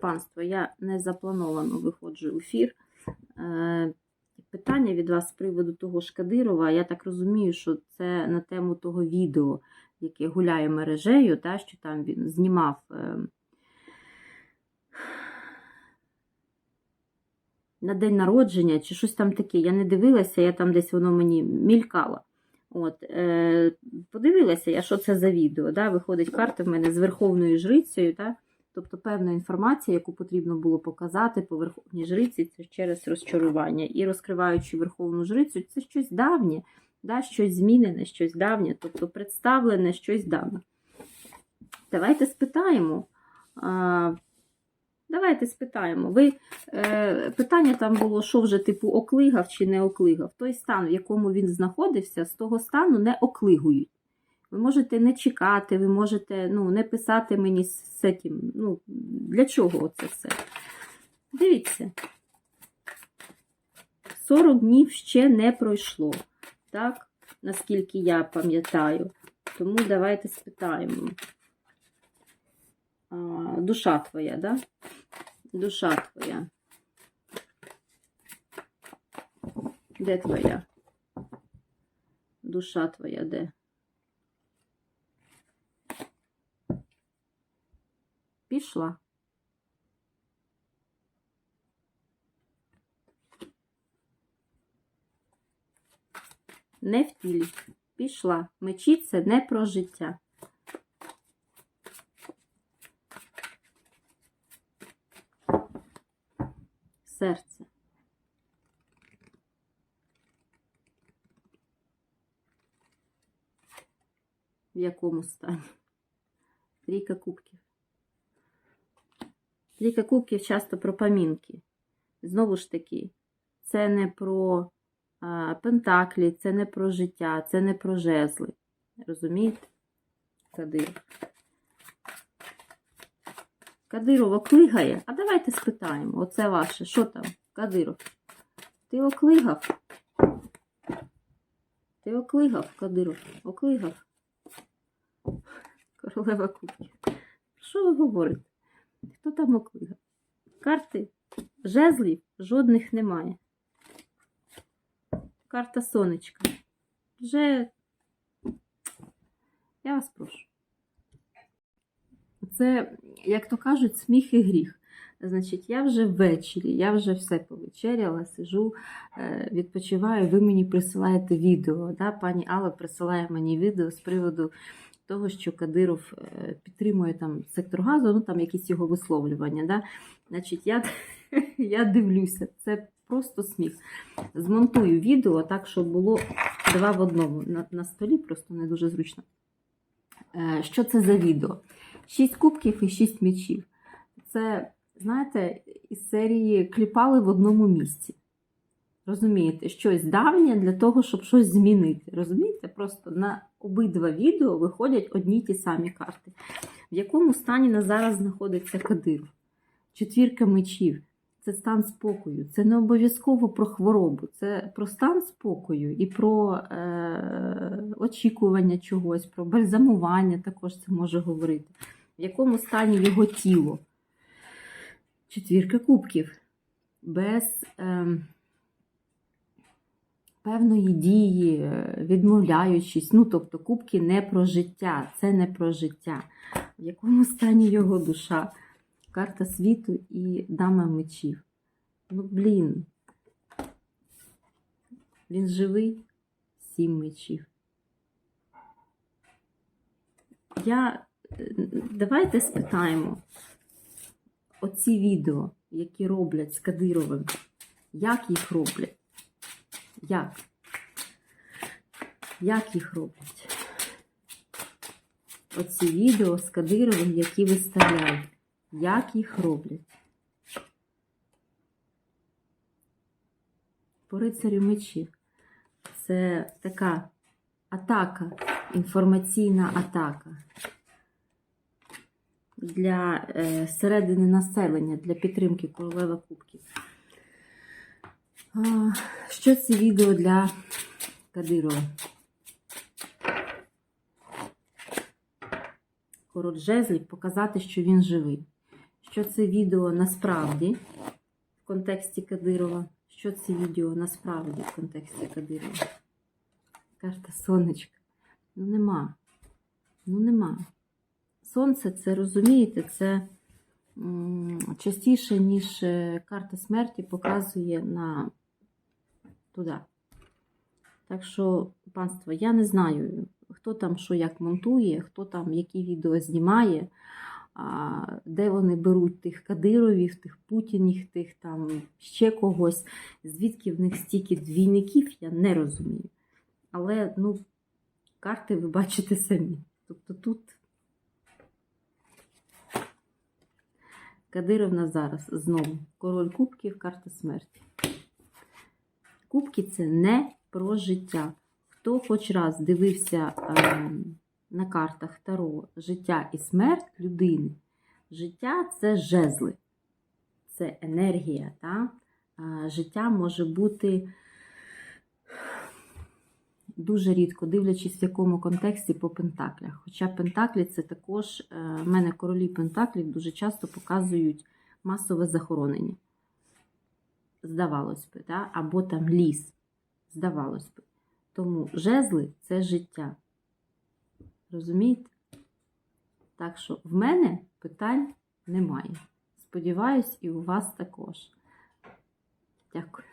панство, я не заплановано виходжу в ефір. Е, Питання від вас з приводу того ж Кадирова. Я так розумію, що це на тему того відео, яке гуляє мережею, та, що там він знімав. е, На день народження чи щось там таке. Я не дивилася, я там десь воно мені мількало. От, е, подивилася я, що це за відео. Да? Виходить карта в мене з Верховною Жрицею. Да? Тобто певна інформація, яку потрібно було показати по Верховній Жриці, це через розчарування. І розкриваючи Верховну Жрицю, це щось давнє, да? щось змінене, щось давнє, тобто представлене щось давнє. Давайте спитаємо. А, Давайте спитаємо. Ви е, питання там було, що вже типу оклигав чи не оклигав. Той стан, в якому він знаходився, з того стану не оклигують. Ви можете не чекати, ви можете ну, не писати мені з цим. Ну, для чого це все? Дивіться. 40 днів ще не пройшло, так? Наскільки я пам'ятаю. Тому давайте спитаємо. А, душа твоя, да? Душа твоя. Де твоя? Душа твоя де? Пішла. Не в тілі. Пішла. Мечі це не про життя. Серце. В якому стані? Трійка кубків. Трійка кубків часто про памінки. Знову ж таки, це не про а, пентаклі, це не про життя, це не про жезли. Розумієте? Кадиров. Кадиров оклигає. А давайте спитаємо. Оце ваше. Що там, Кадиров? Ти оклигав? Ти оклигав, Кадиров? Оклигав? Королева кубків. Що ви говорите? Хто там оклигав? Карти жезлів жодних немає. Карта сонечка. Вже я вас прошу. Це, як то кажуть, сміх і гріх. Значить, я вже ввечері, я вже все повечеряла, сижу, е, відпочиваю. Ви мені присилаєте відео. Да? Пані Алла присилає мені відео з приводу того, що Кадиров е, підтримує там сектор газу, ну там якісь його висловлювання. Да? Значить, я, я дивлюся, це просто сміх. Змонтую відео так, щоб було два в одному. На, на столі просто не дуже зручно. Е, Що це за відео? Шість кубків і шість мечів. Це, знаєте, із серії кліпали в одному місці. Розумієте, щось давнє для того, щоб щось змінити. Розумієте? Просто на обидва відео виходять одні ті самі карти. В якому стані на зараз знаходиться Кадиров? Четвірка мечів. Це стан спокою. Це не обов'язково про хворобу, це про стан спокою і про е, очікування чогось, про бальзамування також це може говорити. В якому стані його тіло? Четвірка кубків. Без е, певної дії, відмовляючись. Ну, тобто, кубки не про життя, це не про життя. В якому стані його душа? Карта світу і дама мечів. Ну, блін. Він живий, сім мечів. Я... Давайте спитаємо оці відео, які роблять з Кадировим. Як їх роблять? Як? Як їх роблять? Оці відео з Кадировим, які виставляють. Як їх роблять? По рицарю мечів. Це така атака, інформаційна атака для е, середини населення, для підтримки королева кубків. Що це відео для Кадирова? Король жезлів показати, що він живий. що це відео насправді в контексті Кадирова. Що це відео насправді в контексті Кадирова. Карта сонечка. Ну нема. Ну нема. Сонце це розумієте, це частіше, ніж е, карта смерті показує на туди. Так що, панство, я не знаю, хто там що як монтує, хто там які відео знімає, де вони беруть тих кадировів, тих путінів, тих там ще когось, звідки в них стільки двійників, я не розумію. Але, ну, карти ви бачите самі. Тобто тут Кадировна зараз знову король кубків, карта смерті. Кубки це не про життя. Хто хоч раз дивився е, на картах Таро життя і смерть людини, життя це жезли, це енергія. Та? Життя може бути дуже рідко, дивлячись в якому контексті по пентаклях. Хоча пентаклі це також, е, в мене королі пентаклів дуже часто показують масове захоронення. Здавалось би, да? або там ліс. Здавалось би. Тому жезли це життя. Розумієте? Так що в мене питань немає. Сподіваюсь, і у вас також. Дякую.